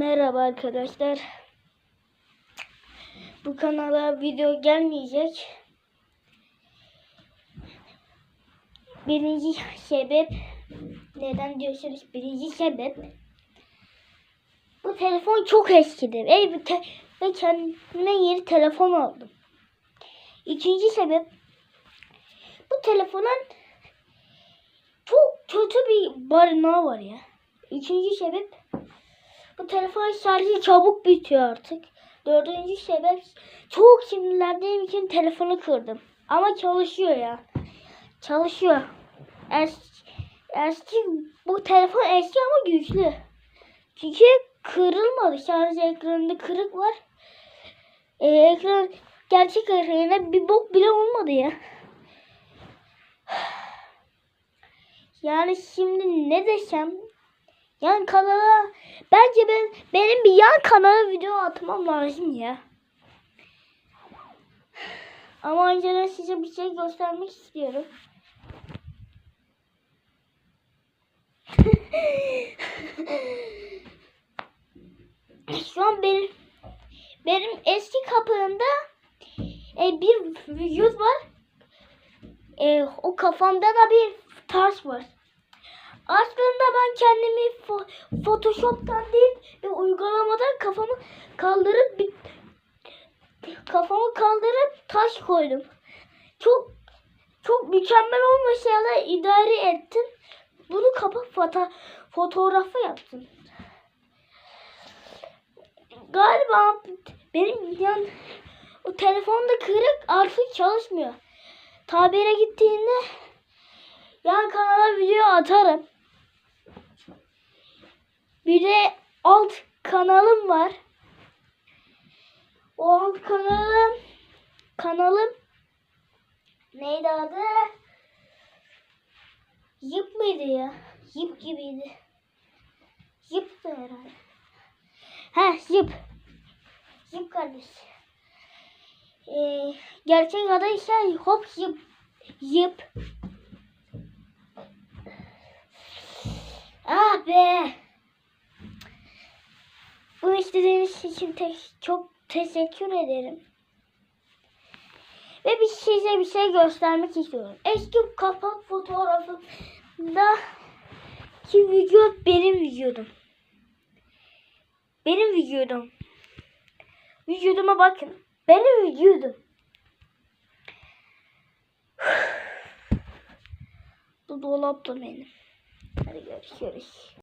Merhaba arkadaşlar. Bu kanala video gelmeyecek. Birinci sebep neden diyorsunuz? Birinci sebep bu telefon çok eskidir. Ey ve kendime yeni telefon aldım. İkinci sebep bu telefonun çok kötü bir barınağı var ya. Üçüncü sebep bu telefon şarjı çabuk bitiyor artık. Dördüncü sebep çok sinirlendiğim için telefonu kırdım. Ama çalışıyor ya. Çalışıyor. Es, eski bu telefon eski ama güçlü. Çünkü kırılmadı. Şarj ekranında kırık var. Ee, ekran gerçek ekranına bir bok bile olmadı ya. Yani şimdi ne desem yan kanala bence ben benim bir yan kanala video atmam lazım ya. Ama önceden size bir şey göstermek istiyorum. Şu an benim benim eski kapağımda e, bir vücut var. E, o kafamda da bir taş var. Aslında ben kendimi fo- Photoshop'tan değil bir uygulamadan kafamı kaldırıp bir kafamı kaldırıp taş koydum. Çok çok mükemmel olmasa da idare ettim. Bunu kapak foto fotoğrafı yaptım. Galiba benim yan o telefonda kırık artık çalışmıyor. Tabire gittiğinde yan kanala video atarım. Bir de alt kanalım var. O alt kanalım kanalım neydi adı? Yip miydi ya? Yip gibiydi. Yip de herhalde. Ha Yip. Yip kardeş. Ee, gerçek adı ise Hop Yip. Yip. Ah be. Bu istediğiniz için te- çok teşekkür ederim. Ve bir size bir şey göstermek istiyorum. Eski kapak fotoğrafımda ki video benim vücudum. Benim vücudum. Vücuduma bakın. Benim vücudum. Bu dolap da benim. Hadi görüşürüz.